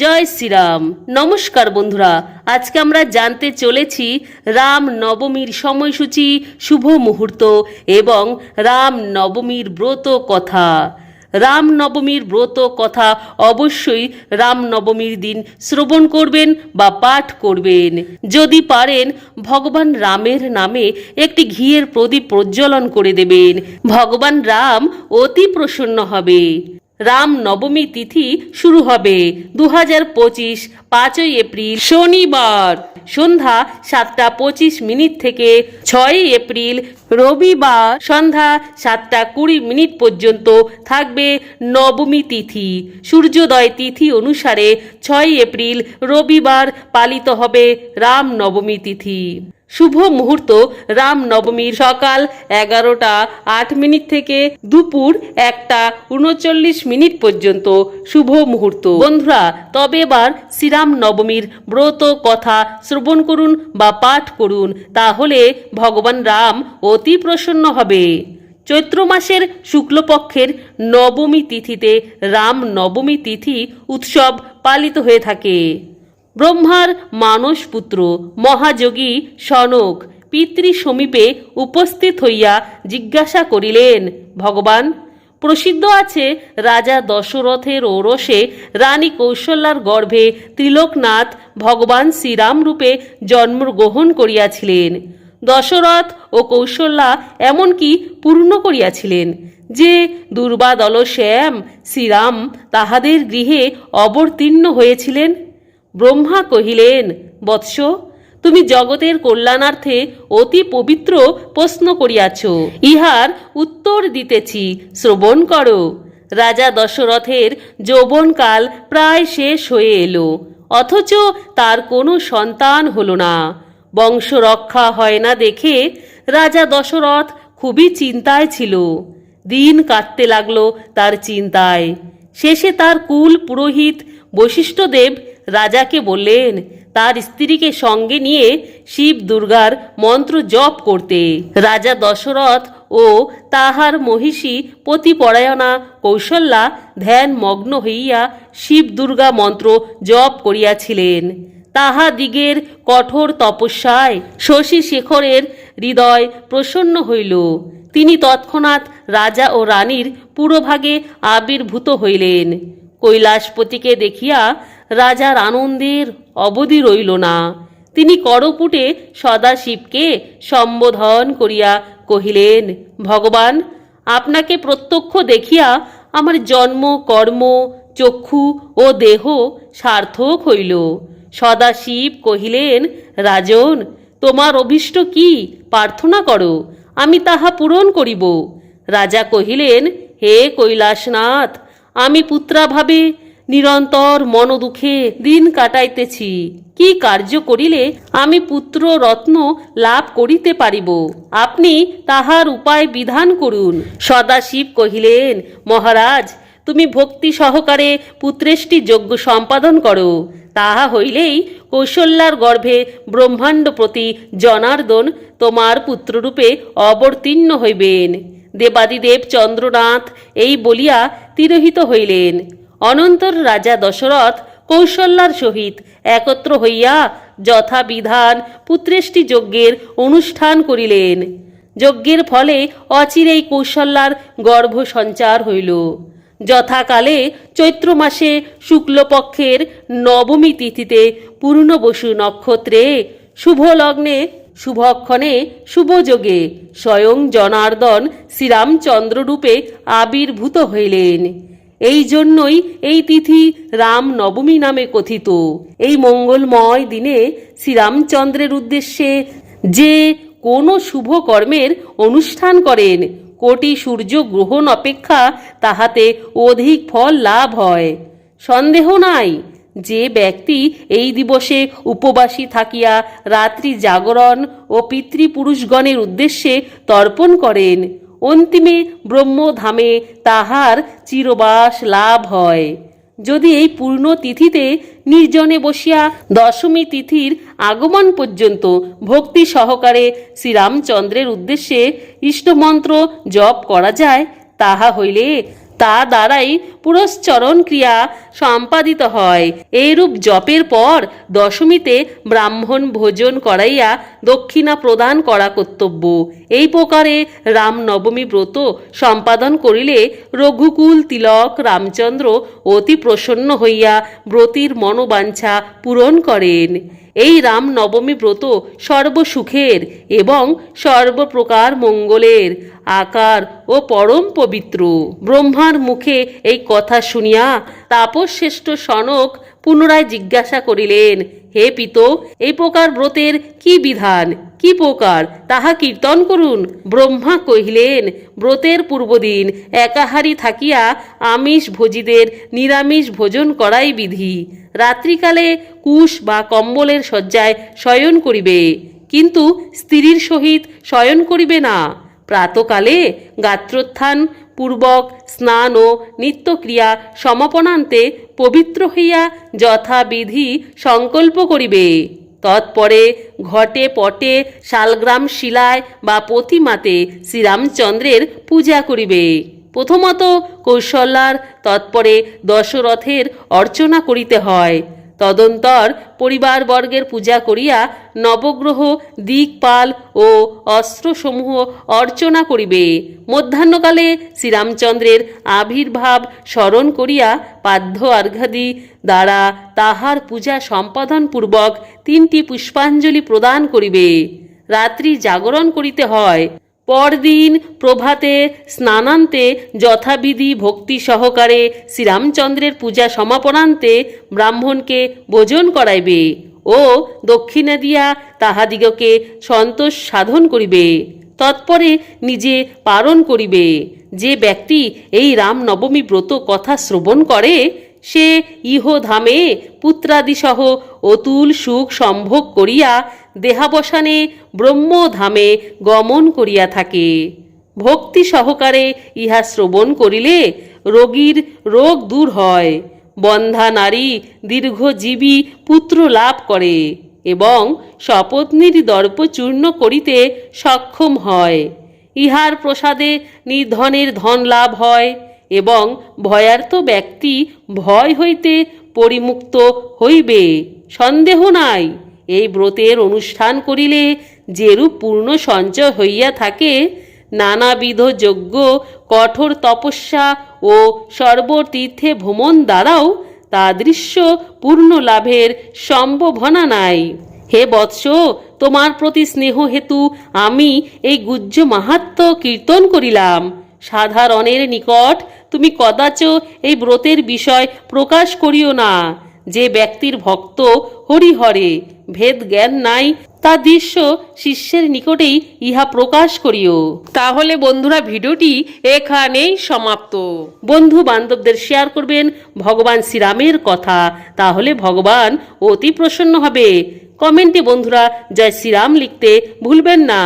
জয় শ্রীরাম। নমস্কার বন্ধুরা, আজকে আমরা জানতে চলেছি রাম নবমীর সময়সূচি, শুভ মুহূর্ত এবং রাম নবমীর ব্রত কথা। রাম নবমীর ব্রত কথা অবশ্যই রাম নবমীর দিন শ্রবণ করবেন বা পাঠ করবেন। যদি পারেন, ভগবান রামের নামে একটি ঘিয়ের প্রদীপ প্রজ্বলন করে দেবেন। ভগবান রাম অতি প্রসন্ন হবে। রাম নবমী তিথি শুরু হবে। দু হাজার পঁচিশ পাঁচই এপ্রিল শনিবার। সন্ধ্যা সাতটা পঁচিশ মিনিট থেকে ছয়ই এপ্রিল রবিবার। সন্ধ্যা সাতটা কুড়ি মিনিট পর্যন্ত থাকবে নবমী তিথি। সূর্যোদয় তিথি অনুসারে ছয় এপ্রিল রবিবার পালিত হবে রাম নবমী তিথি। শুভ মুহূর্ত, রাম নবমীর সকাল এগারোটা আট মিনিট থেকে দুপুর একটা উনচল্লিশ মিনিট পর্যন্ত। শুভ মুহূর্ত। বন্ধুরা, তবে এবার শ্রীরাম নবমীর ব্রত কথা শ্রবণ করুন বা পাঠ করুন, তাহলে ভগবান রাম অতি প্রসন্ন হবে। চৈত্র মাসের শুক্লপক্ষের নবমী তিথিতে রাম নবমী তিথি উৎসব পালিত হয়ে থাকে। ব্রহ্মার মানস পুত্র মহাযোগী সনক পিতৃ সমীপে উপস্থিত হইয়া জিজ্ঞাসা করিলেন, ভগবান, প্রসিদ্ধ আছে রাজা দশরথের ওরসে রানী কৌশল্যার গর্ভে ত্রিলোকনাথ ভগবান শ্রীরাম রূপে জন্মগ্রহণ করিয়াছিলেন। দশরথ ও কৌশল্যা এমনকি পূর্ণ করিয়াছিলেন যে দুর্বাদল শ্যাম শ্রীরাম তাহাদের গৃহে অবতীর্ণ হয়েছিলেন। ব্রহ্মা কহিলেন, বৎস, তুমি জগতের কল্যাণার্থে অতি পবিত্র প্রশ্ন করিয়াছ। ইহার উত্তর দিতেছি, শ্রবণ করো। রাজা দশরথের যৌবনকাল প্রায় শেষ হয়ে এলো, অথচ তার কোনো সন্তান হলো না। বংশ রক্ষা হয় না দেখে রাজা দশরথ খুবই চিন্তায় ছিল। দিন কাটতে লাগল তার চিন্তায়। শেষে তার কুল পুরোহিত বশিষ্ঠদেব রাজাকে বললেন, তার স্ত্রীকে সঙ্গে নিয়ে শিব দুর্গার মন্ত্র জপ করতে। রাজা দশরথ ও তাহার মহিষী পতিপরায়ণা কৌশল্যা ধ্যান মগ্ন হইয়া শিব দুর্গা মন্ত্র জপ করিয়াছিলেন। তাহাদিগের কঠোর তপস্যায় শশী শেখরের হৃদয় প্রসন্ন হইল। তিনি তৎক্ষণাৎ রাজা ও রানীর পুরোভাগে আবির্ভূত হইলেন। কৈলাসপতিকে দেখিয়া রাজার আনন্দের অবধি রইল না। তিনি করপুটে সদাশিবকে সম্বোধন করিয়া কহিলেন, ভগবান, আপনাকে প্রত্যক্ষ দেখিয়া আমার জন্ম, কর্ম, চক্ষু ও দেহ সার্থক হইল। সদাশিব কহিলেন, রাজন, তোমার অভিষ্ট কি? প্রার্থনা করো, আমি তাহা পূরণ করিব। রাজা কহিলেন, হে কৈলাসনাথ, আমি পুত্রাভাবে নিরন্তর মনোদুঃখে দিন কাটাইতেছি। কি কার্য করিলে আমি পুত্র রত্ন লাভ করিতে পারিব? আপনি তাহার উপায় বিধান করুন। সদাশিব কহিলেন, মহারাজ, তুমি ভক্তি সহকারে পুত্রেষ্টি যজ্ঞ সম্পাদন করো। তাহা হইলেই কৌশল্যার গর্ভে ব্রহ্মাণ্ড প্রতি জনার্দন তোমার পুত্ররূপে অবতীর্ণ হইবেন। দেবাদিদেব চন্দ্রনাথ এই বলিয়া তিরোহিত হইলেন। অনন্তর রাজা দশরথ কৌশল্যার সহিত একত্র হইয়া যথাবিধান পুত্রেষ্টি যজ্ঞের অনুষ্ঠান করিলেন। যজ্ঞের ফলে অচিরেই কৌশল্যার গর্ভ সঞ্চার হইল। যথাকালে চৈত্র মাসে শুক্লপক্ষের নবমী তিথিতে পূর্ণবসু নক্ষত্রে শুভ লগ্নে শুভক্ষণে শুভযোগে স্বয়ং জনার্দন শ্রীরামচন্দ্র রূপে আবির্ভূত হইলেন। এই জন্যই এই তিথি রাম নবমী নামে কথিত। এই মঙ্গলময় দিনে শ্রীরামচন্দ্রের উদ্দেশ্যে যে কোনো শুভ কর্মের অনুষ্ঠান করেন, কোটি সূর্য গ্রহণ অপেক্ষা তাহাতে অধিক ফল লাভ হয়। সন্দেহ নাই যে ব্যক্তি এই দিবসে উপবাসী থাকিয়া রাত্রি জাগরণ ও পিতৃপুরুষগণের উদ্দেশ্যে তর্পণ করেন। অন্তিমে ব্রহ্মধামে তাহার চিরবাস লাভ হয়। যদি এই পূর্ণ তিথিতে নির্জনে বসিয়া দশমী তিথির আগমন পর্যন্ত ভক্তি সহকারে শ্রীরামচন্দ্রের উদ্দেশ্যে ইষ্টমন্ত্র জপ করা যায়, তাহা হইলে তা দ্বারাই পুরস্চরণ ক্রিয়া সম্পাদিত হয়। এইরূপ জপের পর দশমীতে ব্রাহ্মণ ভোজন করাইয়া দক্ষিণা প্রদান করা কর্তব্য। এই প্রকারে রামনবমী ব্রত সম্পাদন করিলে রঘুকুল, তিলক, রামচন্দ্র অতি প্রসন্ন হইয়া ব্রতির মনোবাঞ্ছা পূরণ করেন। এই রাম নবমী ব্রত সর্বসুখের এবং সর্বপ্রকার মঙ্গলের, আকার ও পরম পবিত্র। ব্রহ্মার মুখে এই কথা শুনিয়া তাপস শ্রেষ্ঠ সনক পুনরায় জিজ্ঞাসা করিলেন, হে পিত, এই প্রকার ব্রতের কি বিধান? কি প্রকার? তাহা কীর্তন করুন। ব্রহ্মা কহিলেন, ব্রতের পূর্বদিন একাহারি থাকিয়া আমিষ ভোজীদের নিরামিষ ভোজন করাই বিধি। রাত্রিকালে কুশ বা কম্বলের শয্যায় শয়ন করিবে। কিন্তু স্ত্রীর সহিত শয়ন করিবে না। প্রাতকালে গাত্রোত্থান, পূর্বক স্নান ও নিত্যক্রিয়া সমাপনান্তে পবিত্র হইয়া যথাবিধি সংকল্প করিবে। তৎপরে ঘটে পটে শালগ্রাম শিলায় বা প্রতিমাতে শ্রীরামচন্দ্রের পূজা করিবে। প্রথমত কৌশল্যার তৎপরে দশরথের অর্চনা করিতে হয়। তদন্তর পরিবারবর্গের পূজা করিয়া নবগ্রহ, দিকপাল ও অস্ত্রসমূহ অর্চনা করিবে। মধ্যাহ্নকালে শ্রীরামচন্দ্রের আবির্ভাব স্মরণ করিয়া পাদ্য অর্ঘাদি দ্বারা তাহার পূজা সম্পাদন পূর্বক তিনটি পুষ্পাঞ্জলি প্রদান করিবে। রাত্রি জাগরণ করিতে হয়। পরদিন প্রভাতে স্নানান্তে যথাবিধি ভক্তি সহকারে শ্রীরামচন্দ্রের পূজা সমাপনান্তে ব্রাহ্মণকে ভোজন করাইবে ও দক্ষিণা দিয়া তাহাদিগকে সন্তোষ সাধন করিবে। তৎপরে নিজে পালন করিবে। যে ব্যক্তি এই রাম নবমী ব্রত কথা শ্রবণ করে সে ইহধামে পুত্রাদিসহ অতুল সুখ সম্ভোগ করিয়া দেহাবসানে ব্রহ্মধামে গমন করিয়া থাকে। ভক্তি সহকারে ইহা শ্রবণ করিলে রোগীর রোগ দূর হয়। বন্ধা নারী দীর্ঘজীবী পুত্র লাভ করে এবং স্বপত্নীর দর্প চূর্ণ করিতে সক্ষম হয়। ইহার প্রসাদে নির্ধনের ধন লাভ হয়। এবং ভয়ার্থ ব্যক্তি ভয় হইতে পরিমুক্ত হইবে। সন্দেহ নাই। এই ব্রতের অনুষ্ঠান করিলে যেরূপ পূর্ণ সঞ্চয় হইয়া থাকে, নানাবিধ যজ্ঞ, কঠোর তপস্যা ও সর্বতীর্থে ভ্রমণ দ্বারাও তাদৃশ্য পূর্ণ লাভের সম্ভাবনা নাই। হে বৎস, তোমার প্রতি স্নেহ হেতু আমি এই গুজ্জ মাহাত্ম কীর্তন করিলাম। সাধারণের নিকট তুমি কদাচ এই ব্রতের বিষয় প্রকাশ করিও না। যে ব্যক্তির ভক্ত হরিহরে ভেদ জ্ঞান নাই তা দৃশ্য শিষ্যের নিকটেই ইহা প্রকাশ করিও। তাহলে বন্ধুরা ভিডিওটি এখানেই সমাপ্ত। বন্ধু বান্ধবদের শেয়ার করবেন ভগবান শ্রীরামের কথা। তাহলে ভগবান অতি প্রসন্ন হবে। কমেন্টে বন্ধুরা জয় শ্রীরাম লিখতে ভুলবেন না।